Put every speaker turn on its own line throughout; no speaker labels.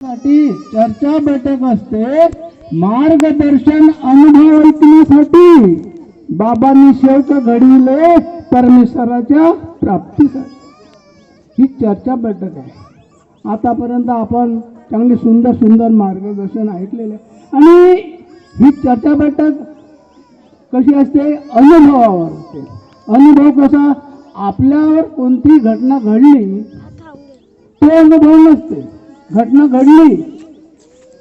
साठी चर्चा बैठक असते. मार्गदर्शन अनुभव ऐकण्यासाठी बाबांनी शेवट घडविले परमेश्वराच्या प्राप्तीसाठी ही चर्चा बैठक आहे. आतापर्यंत आपण चांगली सुंदर सुंदर मार्गदर्शन ऐकलेले. आणि ही चर्चा बैठक कशी असते? अनुभवावर असते अनुभव कसा? आपल्यावर कोणती घटना घडली तो अनुभव नसते. घटना घडली.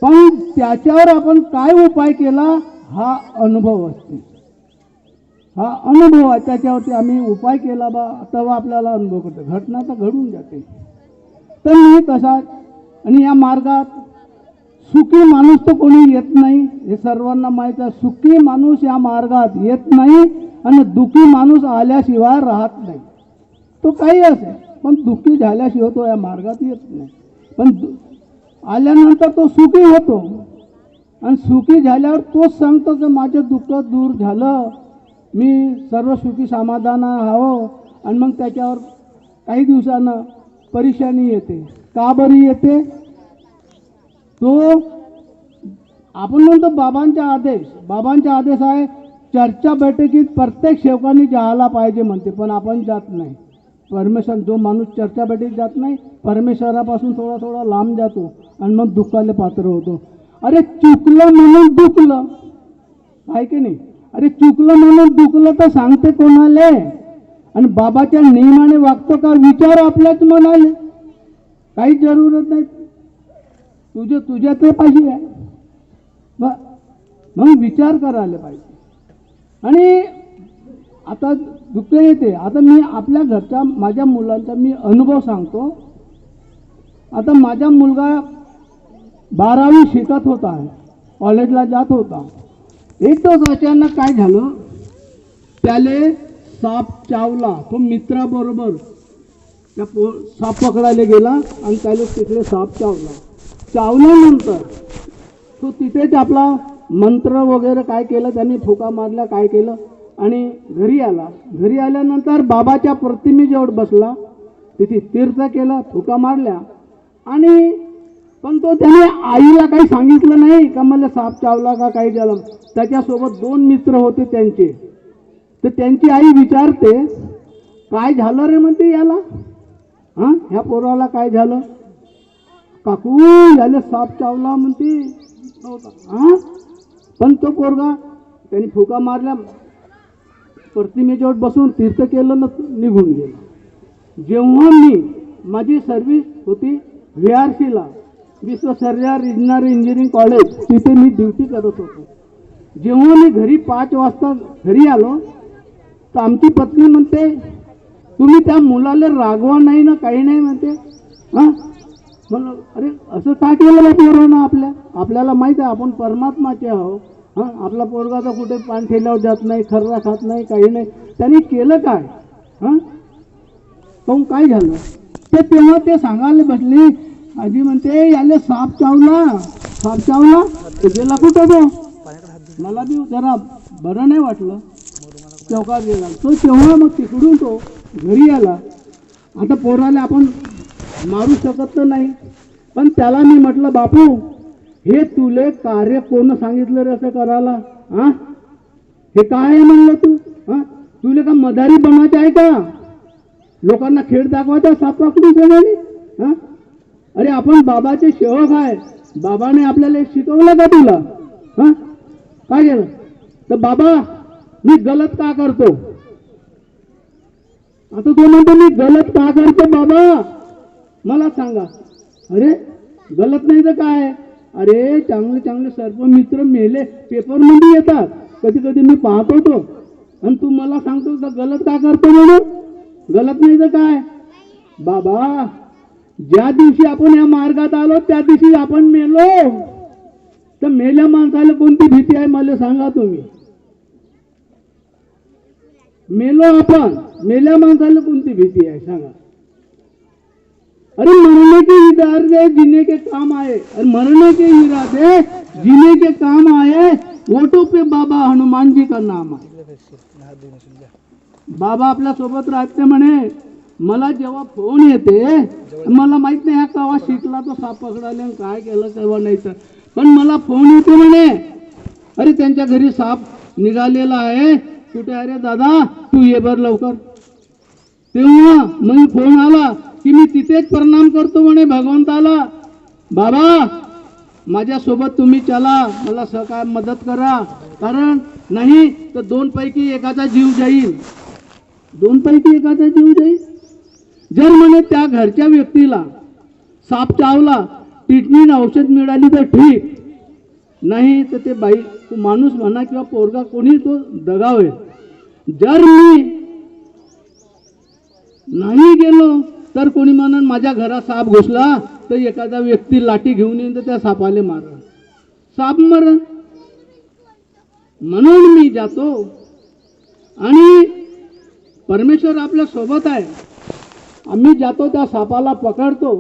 पण त्याच्यावर आपण काय उपाय केला हा अनुभव असते. हा अनुभव आहे त्याच्यावरती आम्ही उपाय केला बा तेव्हा आपल्याला अनुभव करतो. घटना तर घडून जाते. तर मी तसा आणि या मार्गात सुखी माणूस तर कोणी येत नाही. हे सर्वांना माहीत आहे सुखी माणूस या मार्गात येत नाही आणि दुखी माणूस आल्याशिवाय राहत नाही. तो काही असेल पण दुःखी झाल्याशिवाय तो या मार्गात येत नाही. पण आल्यानंतर तो सुखी होतो. आणि सुखी झाल्यावर तोच सांगतो की माझं दुःख दूर झालं मी सर्व सुखी समाधान हवं आणि मग त्याच्यावर काही दिवसानं परेशानी येते. का बरी येते? तो आपण म्हणतो बाबांचा आदेश. बाबांचा आदेश आहे चर्चा बैठकीत प्रत्येक सेवकांनी जायला पाहिजे म्हणते पण आपण जात नाही. परमेश्वर जो माणूस चर्चापेटीत जात नाही परमेश्वरापासून थोडा थोडा लांब जातो आणि मग दुःखाला पात्र होतो. अरे चुकलं म्हणून दुखलं. आहे की नाही? अरे चुकलं म्हणून दुखलं तर सांगते कोणाले? आणि बाबाच्या नियमाने वागतो का? विचार आपल्याच म्हणाले काही जरूरत नाही. तुझे तुझ्या तर पाहिजे आहे. मग विचार करायला पाहिजे. आणि आता दुःख येते आता मी आपल्या घरच्या माझ्या मुलांचा मी अनुभव सांगतो. आता माझा मुलगा बारावी शिकत होता कॉलेजला जात होता. एक दिवस अचानक काय झालं? त्याले साप चावला. तो मित्राबरोबर त्या पो साप पकडायला गेला आणि त्याला तिकडे साप चावला. चावल्यानंतर तो तिथेच आपला मंत्र वगैरे काय केलं? त्यांनी फुका मारल्या काय केलं? आणि घरी आला. घरी आल्यानंतर बाबाच्या प्रतिमेजवळ बसला तिथे तीर्थ केलं फुका मारल्या. आणि पण तो त्याने आईला काही सांगितलं नाही का मला साप चावला का काही झालं. त्याच्यासोबत दोन मित्र होते त्यांचे. तर त्यांची आई विचारते काय झालं रे म्हणते याला? हां? ह्या पोराला काय झालं? काकू याला साप चावला म्हणते. हां? पण तो पोरगा त्यांनी फुका मारल्या. प्रतिमेजवळ बसून तीर्थ केलं न निघून गेलं. जेव्हा मी माझी सर्व्हिस होती व्ही आर सीला विश्वसर्या रिजनल इंजिनिअरिंग कॉलेज तिथे मी ड्युटी करत होतो. जेव्हा मी घरी पाच वाजता घरी आलो तर आमची पत्नी म्हणते तुम्ही त्या मुलाला रागवा नाही ना काही नाही म्हणते. हां? म्हणलं अरे असं का केलं ना आपल्या? आपल्याला माहीत आहे आपण परमात्माचे आहो हां आपला पोरगा तर कुठे पान ठेल्यावर जात नाही खर्रा खात नाही काही नाही. त्यांनी केलं काय? हां? पण काय झालं? ते तेव्हा ते सांगायला बसले. आजी म्हणते याले साप चावला. साप चावला? गेला कुठं तो? मला बी जरा बरं नाही वाटलं. चौकात गेला. तो तेव्हा मग तिकडून तो घरी आला. आता पोराला आपण मारू शकत तर नाही. पण त्याला मी म्हटलं बापू हे तुले कार्य कोण सांगितलं रे असं करायला? हा हे काय आहे म्हणलं तू? हा तुले का मदारी बनवायचे आहे का? लोकांना खेळ दाखवायचा साप पकडून सगळ्यांनी? हा अरे आपण बाबाचे सेवक आहे. बाबाने आपल्याला शिकवलं का तुला? हा काय केलं? तर बाबा मी गलत का करतो? आता तो म्हणतो मी गलत का करतो बाबा? मला सांगा. अरे गलत नाही तर काय? अरे चांगले चांगले सर्व मित्र मेले पेपरमध्ये येतात. कधी कधी मी पाहत होतो आणि तू मला सांगतो का गलत का करतो म्हणून? गलत नाही तर काय? बाबा ज्या दिवशी आपण या मार्गात आलो त्या दिवशी आपण मेलो. तर मेल्या माणसाला कोणती भीती आहे मला सांगा तुम्ही. मेलो आपण. मेल्या माणसाला कोणती भीती आहे? सांगा. अरे मरने के इरादे जीने के काम आए। अरे मरने के इरादे जीने के काम आए। वोटो पे बाबा हनुमान जी का नाम आहे बाबा आपल्यासोबत राहते म्हणे मला जेव्हा फोन येते मला माहीत नाही हा केव्हा शिकला तो साप पकडायला आणि काय केलं केव्हा नाही तर पण मला फोन येते म्हणे अरे त्यांच्या घरी साप निघालेला आहे. कुठे अरे दादा? तू ये बर लवकर. तेव्हा मग फोन आला. की मी तिथेच प्रणाम करतो म्हणे भगवंताला. बाबा माझ्यासोबत तुम्ही चला मला सहकार मदत करा. कारण नाही तर दोनपैकी एकाचा जीव जाईल. दोनपैकी एकाचा जीव जाईल? जर म्हणे त्या घरच्या व्यक्तीला साप चावला ट्रीटमेंट औषध मिळाली तर ठीक. नाही तर ते बाई माणूस म्हणा किंवा पोरगा कोणी तो दगावेल जर मी नाही गेलो तर कोणी म्हणून माझ्या घरात साप घुसला तर एखादा व्यक्ती लाठी घेऊन येईन तर त्या सापाले मारण साप मरण. म्हणून मी जातो. आणि परमेश्वर आपल्यासोबत आहे. आम्ही जातो त्या सापाला पकडतो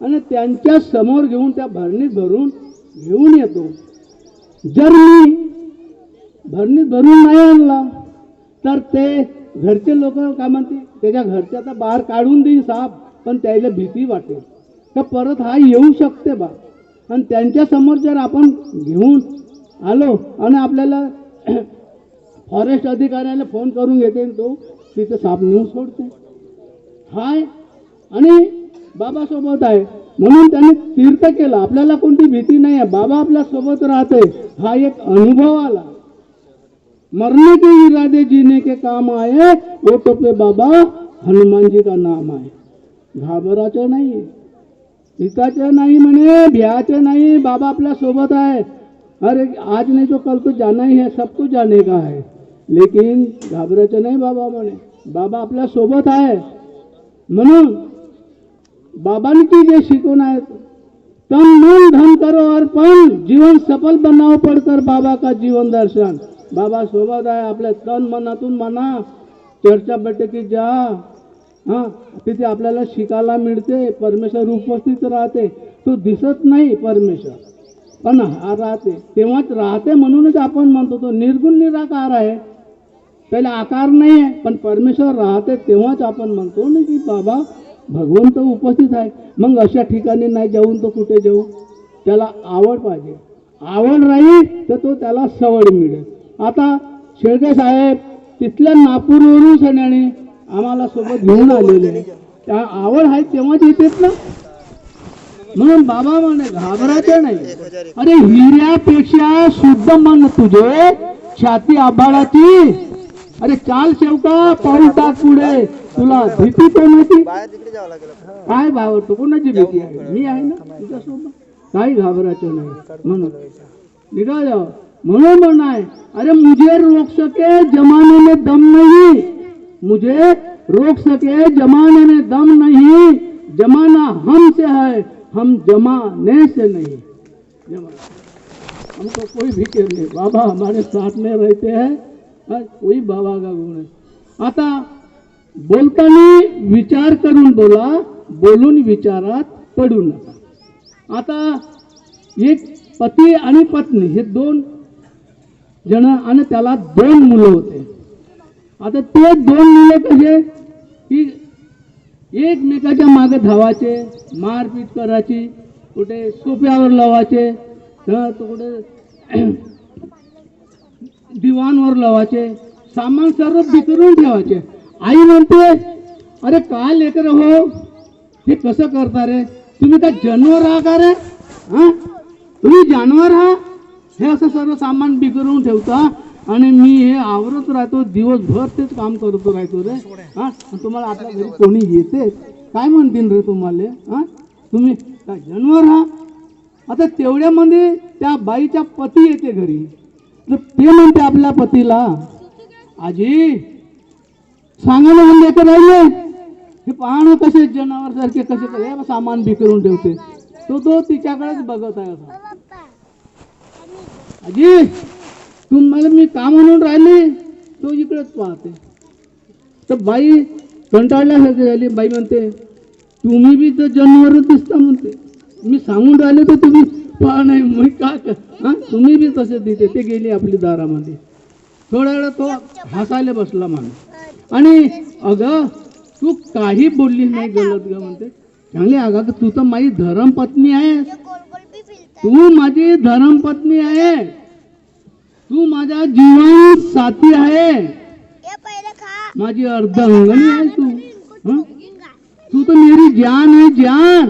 आणि त्यांच्यासमोर घेऊन त्या भरणीत भरून घेऊन येतो. जर मी भरणीत भरून नाही आणला तर ते घरचे लोक काय म्हणते त्याच्या घरच्या तर बाहेर काढून देईन साप पण त्याला भीती वाटेल. का परत हा येऊ शकते बा. आणि त्यांच्यासमोर जर आपण घेऊन आलो आणि आपल्याला फॉरेस्ट अधिकाऱ्याला फोन करून घेते तो तिथे साप नेऊन सोडते. हाय. आणि बाबासोबत आहे. म्हणून त्यांनी तीर्थ केलं. आपल्याला कोणती भीती नाही आहे बाबा आपल्यासोबत राहते हा एक अनुभव आला. मरने के इरादे जीने के काम आए वो तो पे बाबा हनुमान जी का नाम आहे घाबराचं नाही पिताचं नाही म्हणे भ्याचं नाही, बाबा आपल्या सोबत आहे अरे, आज नहीं तो कल तो जाना ही है, सब कुछ जाने का है। लेकिन घाबरायचं नाही बाबा म्हणे बाबा आपल्या सोबत आहे म्हणून बाबांची जे शिकवण आहे तन मन धन करो अर्पण, जीवन सफल बनाव पडकर बाबा का जीवन दर्शन। बाबा सोबत आहे आपल्या तन मनातून म्हणा. चर्चा बैठकीत जा. हा तिथे आपल्याला शिकायला मिळते परमेश्वर उपस्थित राहते. तो दिसत नाही परमेश्वर पण हा राहते. तेव्हाच राहते म्हणूनच आपण म्हणतो तो निर्गुण निराकार आहे. त्याला आकार नाही आहे पण परमेश्वर राहते तेव्हाच आपण म्हणतो ना की बाबा भगवंत उपस्थित आहे. मग अशा ठिकाणी नाही जाऊन तो कुठे जाऊ? त्याला आवड पाहिजे. आवड राहील तर तो त्याला सवड मिळेल. आता शेळके साहेब तिथल्या नागपूरवरून सण्याने आम्हाला सोबत घेऊन आलेले त्या आवड आहे तेव्हाच येतेत ना? म्हणून बाबा म्हणे घाबरायचं नाही. अरे हिऱ्यापेक्षा शुद्ध मन तुझे छाती आभाळाची. अरे चाल शेवका पाऊल टाक पुढे. तुला भीती कोणाची
बाहेर तिकडे जावं
काय घाबरतो कोणाची भीती आहे? मी आहे ना तुझ्यासोबत? काही घाबरायचं नाही. म्हणून निघा जाओ म्हणून म्हणाय अरे मुझे रोक सके जमाने में दम नहीं। मुझे रोक सके जमाने में दम नहीं। जमाना हमसे है, हम जमाने से नहीं। जमाना। हमको कोई भी केयर नहीं। बाबा हमारे साथ में रहते हैं कोई बाबा का गुण है। आता बोलताना विचार करून बोला, बोलून विचारात पडू नका। आता एक पती आणि पत्नी, हे दोन जण आणि त्याला दोन मुलं होते. आता ते दोन मुलं कसे? की एकमेकाच्या मागे धावायचे मारपीट करायची कुठे सोप्यावर लावायचे तर तो कुठे दिवाणवर लावायचे सामान सर्व बिकरून ठेवायचे. आई म्हणते अरे काय लेकर हो? हे कसं करता रे? तुम्ही काय जानवर आहा का रे? हा? तुम्ही जानवर हा हे असं सर्व सामान बिघडवून ठेवता आणि मी हे आवरत राहतो दिवसभर तेच काम करतो राहतो रे. हा? तुम्हाला आपल्या घरी कोणी येते? काय म्हणतील रे तुम्हाला? हा? तुम्ही काय जनवर हा? आता तेवढ्यामध्ये त्या बाईच्या पती येते घरी. तर ते म्हणते आपल्या पतीला आजी सांगा ना तर लेकर राहिले हे पाहणं कसे जनावर सारखे कसे सामान बिकरून ठेवते. तो तो तिच्याकडेच बघत आहे असा आजी तुम्हाला मी का म्हणून राहिले? तो इकडेच पाहते. तर बाई कंटाळल्यासारखी झाली. बाई म्हणते तुम्ही बी तर जनावरच दिसता म्हणते. मी सांगून राहिले तर तुम्ही पहा नाही. मी का कर हा? तुम्ही बी तसे दिसते. ते गेली आपली दारामध्ये. थोड्या वेळा तो हसायला बसला माणूस. आणि अगं तू काही बोलली नाही गलत ग म्हणते. चांगली अगं तू तर माझी धर्मपत्नी आहेस. तू माझी धर्मपत्नी आहे. तू माझा जीवन साथी आहे. माझी अर्धांगणी आहे तू. तू तो मेरी जान है जान.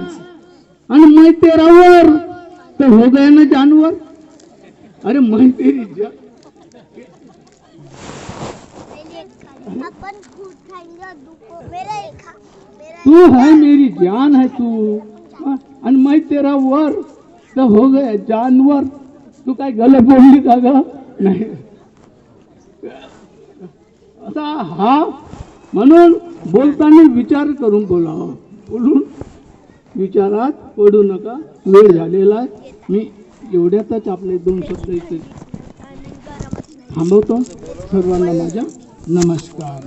आणि मैं तेरा वर तो हो गया ना जानवर? अरे मैं तेरी जान. तू है मेरी जान है तू. हं? आणि मैं तेरा वर तो हो गया जानवर। तू काय गलत बोलली का ग? नाही. असा हा म्हणून बोलताना विचार करून बोलावा बोलून विचारात पडू नका. वेळ झालेला आहे. मी एवढ्यातच आपले दोन शब्द इथे थांबवतो. सर्वांना माझ्या नमस्कार.